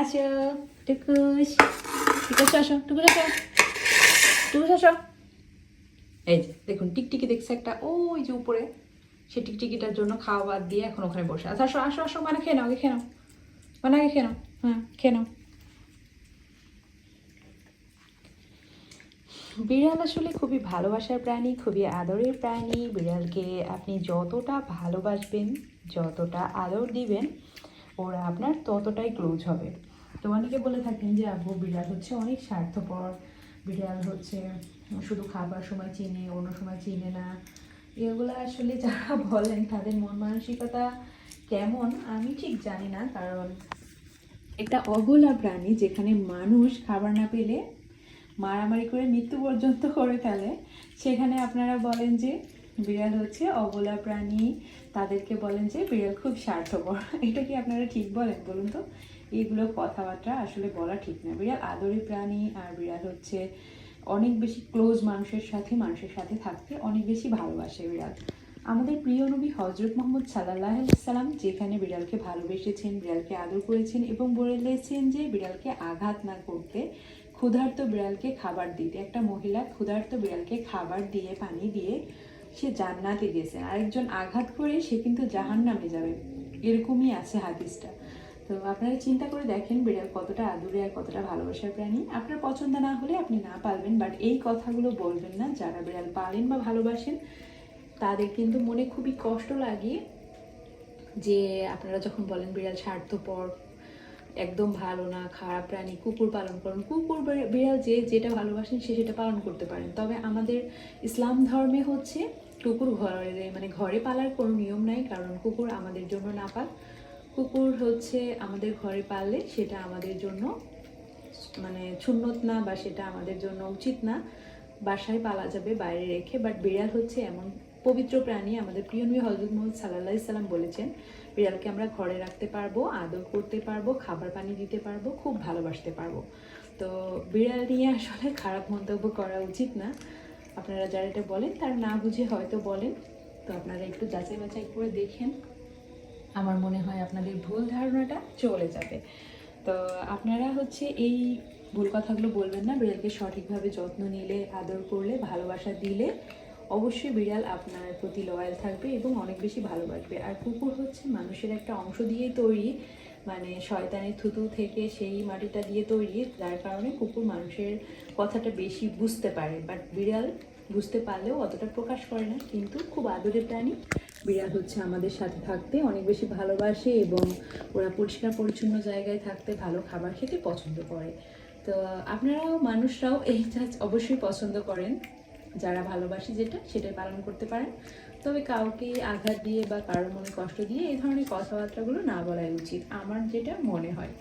আসো, টুকুস। টুকুস আসো টুকুস আসো। টুকুস আসো। এই যে, দেখুন, টিকটিকি দেখছে একটা, ওই যে উপরে। সে টিকটিকিটার জন্য খাওয়া বাদ দিয়ে এখন ওখানে বসে আছে। আসো আসো আসো মানে খেয়ে নাও, আগে খেয়ে নাও। মানে আগে খেয়ে নাও হ্যাঁ খেয়ে নাও। বিড়াল আসলে খুবই ভালোবাসার প্রাণী, খুবই আদরের প্রাণী। বিড়ালকে আপনি যতটা ভালোবাসবেন, যতটা আদর দিবেন, ওরা আপনার ততটাই ক্লোজ হবে। তো অনেকে বলে থাকেন যে, আব্বু, বিড়াল হচ্ছে অনেক স্বার্থপর। বিড়াল হচ্ছে শুধু খাবার সময় চিনে, অন্য সময় চিনে না। এগুলো আসলে যারা বলেন, তাদের মন মানসিকতা কেমন আমি ঠিক জানি না, কারণ একটা অবলা প্রাণী যেখানে মানুষ খাবার না পেলে, মারামারি করে মৃত্যু পর্যন্ত করে ফেলে, সেখানে আপনারা বলেন যে, বিড়াল হচ্ছে অবলা প্রাণী। তাদেরকে বলেন যে, বিড়াল খুব স্বার্থপর। এটা কি আপনারা ঠিক বলেন, বলুন তো? এগুলো কথাবার্তা আসলে বলা ঠিক না। বিড়াল আদরি প্রাণী আর বিড়াল হচ্ছে অনেক বেশি ক্লোজ মানুষের সাথে মানুষের সাথে থাকতে অনেক বেশি ভালোবাসে বিড়াল। আমাদের প্রিয় নবী হজরত মোহাম্মদ সাল্লাহ সাল্লাম যেখানে বিড়ালকে ভালোবেসেছেন, বিড়ালকে আদর করেছেন এবং বলেছেন যে বিড়ালকে আঘাত না করতে ক্ষুধার্ত বিড়ালকে খাবার দিতে। একটা মহিলা ক্ষুধার্ত বিড়ালকে খাবার দিয়ে, পানি দিয়ে সে জান্নাতে গেছে। আরেকজন আঘাত করে সে কিন্তু জাহান নামে যাবে। এরকমই আছে হাদিসটা। তো আপনারা চিন্তা করে দেখেন বিড়াল কতটা আদুরে আর কতটা ভালোবাসার প্রাণী। আপনার পছন্দ না হলে আপনি না পালবেন বাট এই কথাগুলো বলবেন না। যারা বিড়াল পালেন বা ভালোবাসেন, তাদের কিন্তু মনে খুবই কষ্ট লাগে যে আপনারা যখন বলেন বিড়াল স্বার্থপর, একদম ভালো না, খারাপ প্রাণী, কুকুর পালন করুন। কুকুর, বিড়াল যে যেটা ভালোবাসেন, সে সেটা পালন করতে পারেন। তবে আমাদের ইসলাম ধর্মে হচ্ছে কুকুর ঘরে মানে ঘরে পালার কোনো নিয়ম নাই, কারণ কুকুর আমাদের জন্য না পাল। কুকুর হচ্ছে আমাদের ঘরে পাললে, সেটা আমাদের জন্য মানে সুন্নত না বা সেটা আমাদের জন্য উচিত না। বাসায় পালা যাবে বাইরে রেখে বাট বিড়াল হচ্ছে এমন পবিত্র প্রাণী, আমাদের প্রিয় নবী হজরত মোহাম্মদ সাল্লাহ সাল্লাম বলেছেন, বিড়ালকে আমরা ঘরে রাখতে পারব, আদর করতে পারব, খাবার পানি দিতে পারব, খুব ভালোবাসতে পারব। তো বিড়াল নিয়ে আসলে খারাপ মন্তব্য করা উচিত না। আপনারা যারা এটা বলেন, তারা না বুঝে হয়তো বলেন। তো আপনারা একটু যাচাই বাছাই করে দেখেন। আমার মনে হয় আপনাদের ভুল ধারণাটা চলে যাবে। তো আপনারা হচ্ছে এই ভুল কথাগুলো বলবেন না, বিড়ালকে সঠিকভাবে যত্ন নিলে, আদর করলে, ভালোবাসা দিলে অবশ্যই বিড়াল আপনার প্রতি লয়াল থাকবে এবং অনেক বেশি ভালোবাসবে। আর কুকুর হচ্ছে মানুষের একটা অংশ দিয়েই তৈরি মানে শয়তানের থুতু থেকে সেই মাটিটা দিয়ে তৈরি, যার কারণে কুকুর মানুষের কথাটা বেশি বুঝতে পারে। বাট বিড়াল বুঝতে পারলেও অতটা প্রকাশ করে না, কিন্তু খুব আদরের প্রাণী। বিড়াল হচ্ছে আমাদের সাথে থাকতে, অনেক বেশি ভালোবাসে এবং ওরা পরিষ্কার পরিচ্ছন্ন জায়গায় থাকতে ভালো খাবার খেতে পছন্দ করে। তো আপনারাও, মানুষরাও এই কাজ অবশ্যই পছন্দ করেন। যারা ভালোবাসে যেটা, সেটাই পালন করতে পারেন। তবে কাউকে আঘাত দিয়ে বা কারোর মনে কষ্ট দিয়ে এই ধরনের কথাবার্তাগুলো না বলাই উচিত, আমার যেটা মনে হয়।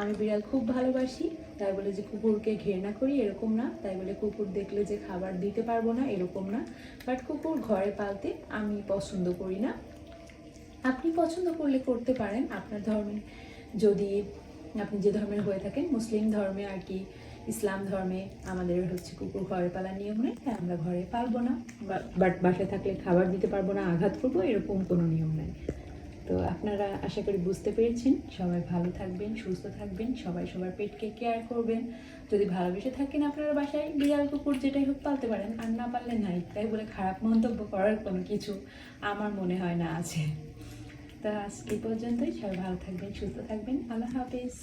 আমি বিড়াল খুব ভালোবাসি, তাই বলে যে কুকুরকে ঘৃণা করি এরকম না, তাই বলে কুকুর দেখলে যে খাবার দিতে পারব না এরকম না। বাট কুকুর ঘরে পালতে আমি পছন্দ করি না। আপনি পছন্দ করলে করতে পারেন, আপনার ধর্মে যদি আপনি যে ধর্মের হয়ে থাকেন, মুসলিম ধর্মে আর কি, ইসলাম ধর্মে আমাদের হচ্ছে কুকুর ঘরে পালার নিয়ম নেই, তাই আমরা ঘরে পালবো না। বাট বাসায় থাকলে খাবার দিতে পারব না, আঘাত করব, এরকম কোনো নিয়ম নেই। আপনারা আশা করি বুঝতে পেরেছেন। সবাই ভালো থাকবেন, সুস্থ থাকবেন, সবাই সবার পেটকে কেয়ার করবেন। যদি ভালোবেসে থাকেন আপনারা বাসায়, বিড়াল, কুকুর, যেটাই হোক পালতে পারেন, আর না পারলে নাই, তাই বলে খারাপ মন্তব্য করার কোনো কিছু আমার মনে হয় না আছে। তা আজকে পর্যন্তই, সবাই ভালো থাকবেন, সুস্থ থাকবেন, আল্লাহ হাফিজ।